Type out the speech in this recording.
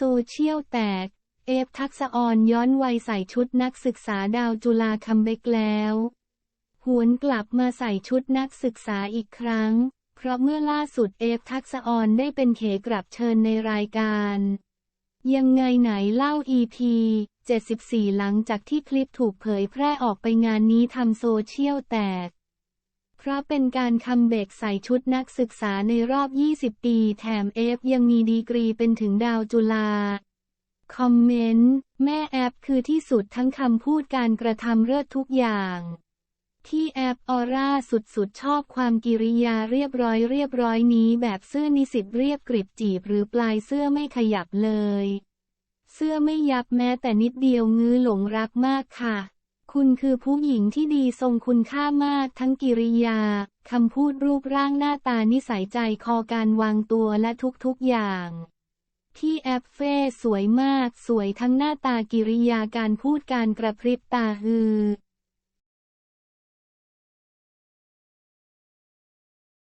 โซเชียลแตก เอฟทักษออนย้อนวัยใส่ชุดนักศึกษาดาวจุฬาคัมเบกแล้ว หวนกลับมาใส่ชุดนักศึกษาอีกครั้ง เพราะเมื่อล่าสุดเอฟทักษออนได้เป็นเขกรับเชิญในรายการ ยังไงไหนเล่า EP 74 หลังจากที่คลิปถูกเผยแพร่ออกไปงานนี้ทำโซเชียลแตก พราะเป็นการคัมเบกใส่ชุดนักศึกษาในรอบ 20 ปี แถมเอฟยังมีดีกรีเป็นถึงดาวจุฬา คอมเมนต์ แม่แอปคือที่สุดทั้งคำพูดการกระทำเลิศทุกอย่าง ที่แอปออร่าสุดๆ ชอบความกิริยาเรียบร้อยเรียบร้อยนี้แบบเสื้อนิสิตเรียบกริบจีบหรือปลายเสื้อไม่ขยับเลย เสื้อไม่ยับแม้แต่นิดเดียวงื้อหลงรักมากค่ะ คุณคือผู้หญิงที่ดีทรงคุณค่ามากทั้งกิริยา คำพูดรูปร่างหน้าตานิสัยใจคอการวางตัวและทุกๆอย่างที่แอฟเฟ่สวยมาก สวยทั้งหน้าตากิริยาการพูดการกระพริบตาฮือ